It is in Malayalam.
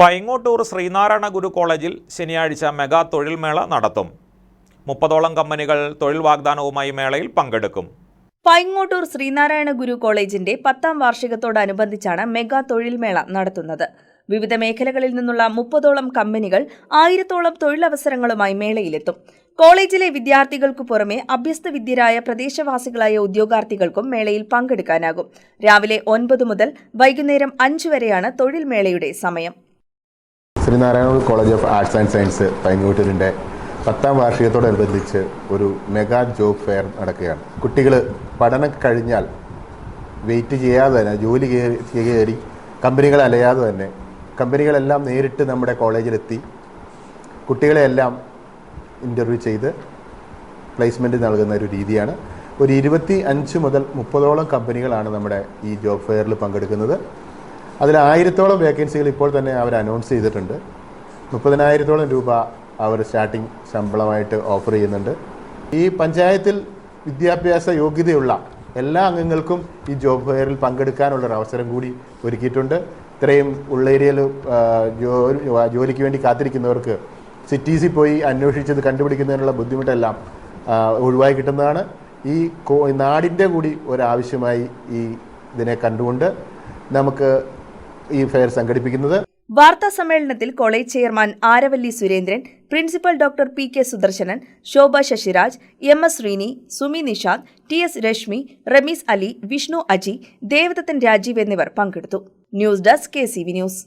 പൈങ്ങോട്ടൂർ ശ്രീനാരായണ ഗുരു കോളേജിൽ ശനിയാഴ്ച മെഗാ തൊഴിൽമേള നടത്തും. മുപ്പതോളം കമ്പനികൾ തൊഴിൽ വാഗ്ദാനവുമായി മേളയിൽ പങ്കെടുക്കും. പൈങ്ങോട്ടൂർ ശ്രീനാരായണ ഗുരു കോളേജിന്റെ പത്താം വാർഷികത്തോടനുബന്ധിച്ചാണ് മെഗാ തൊഴിൽമേള നടത്തുന്നത്. വിവിധ മേഖലകളിൽ നിന്നുള്ള മുപ്പതോളം കമ്പനികൾ ആയിരത്തോളം തൊഴിലവസരങ്ങളുമായി മേളയിലെത്തും. കോളേജിലെ വിദ്യാർത്ഥികൾക്കു പുറമെ അഭ്യസ്ത വിദ്യരായ പ്രദേശവാസികളായ ഉദ്യോഗാർത്ഥികൾക്കും മേളയിൽ പങ്കെടുക്കാനാകും. രാവിലെ ഒൻപത് മുതൽ വൈകുന്നേരം അഞ്ച് വരെയാണ് തൊഴിൽ മേളയുടെ സമയം. Sreenarayana college of arts and science പൈങ്ങോട്ടിലിന്റെ പത്താം വാർഷികത്തോടനുബന്ധിച്ച് ഒരു മെഗാ ജോബ് ഫെയർ നടക്കുകയാണ്. കുട്ടികൾ പഠനം കഴിഞ്ഞാൽ വെയിറ്റ് ചെയ്യാതെ തന്നെ ജോലി കയറി കമ്പനികൾ അലയാതെ തന്നെ കമ്പനികളെല്ലാം നേരിട്ട് നമ്മുടെ കോളേജിലെത്തി കുട്ടികളെയെല്ലാം ഇന്റർവ്യൂ ചെയ്ത് പ്ലേസ്മെന്റ് നൽകുന്ന ഒരു രീതിയാണ്. ഒരു ഇരുപത്തി അഞ്ച് മുതൽ മുപ്പതോളം കമ്പനികളാണ് നമ്മുടെ ഈ ജോബ് ഫെയറിൽ പങ്കെടുക്കുന്നത്. അതിൽ ആയിരത്തോളം വേക്കൻസികൾ ഇപ്പോൾ തന്നെ അവർ അനൗൺസ് ചെയ്തിട്ടുണ്ട്. മുപ്പതിനായിരത്തോളം രൂപ അവർ സ്റ്റാർട്ടിംഗ് ശമ്പളമായിട്ട് ഓഫർ ചെയ്യുന്നുണ്ട്. ഈ പഞ്ചായത്തിൽ വിദ്യാഭ്യാസ യോഗ്യതയുള്ള എല്ലാ അംഗങ്ങൾക്കും ഈ ജോബ് ഫെയറിൽ പങ്കെടുക്കാനുള്ളൊരു അവസരം കൂടി ഒരുക്കിയിട്ടുണ്ട്. ഇത്രയും ഉള്ള ഏരിയയിൽ ജോലി ജോലിക്ക് വേണ്ടി കാത്തിരിക്കുന്നവർക്ക് സിറ്റീസിൽ പോയി അന്വേഷിച്ചത് കണ്ടുപിടിക്കുന്നതിനുള്ള ബുദ്ധിമുട്ടെല്ലാം ഒഴിവായി കിട്ടുന്നതാണ്. ഈ നാടിന്റെ കൂടി ഒരാവശ്യമായി ഈ ഇതിനെ കണ്ടുകൊണ്ട് നമുക്ക് ഈ ഫെയർ സംഘടിപ്പിക്കുന്നത്. വാർത്താ സമ്മേളനത്തിൽ college chairman Aravalli Surendran principal doctor P K Sudarshanan Shobha Sasiraj M S Sreeni Sumi Nishad T S Reshmi Rameez Ali Vishnu Aji Devadathan Rajeev എന്നിവർ പങ്കെടുത്തു. News desk K C V news.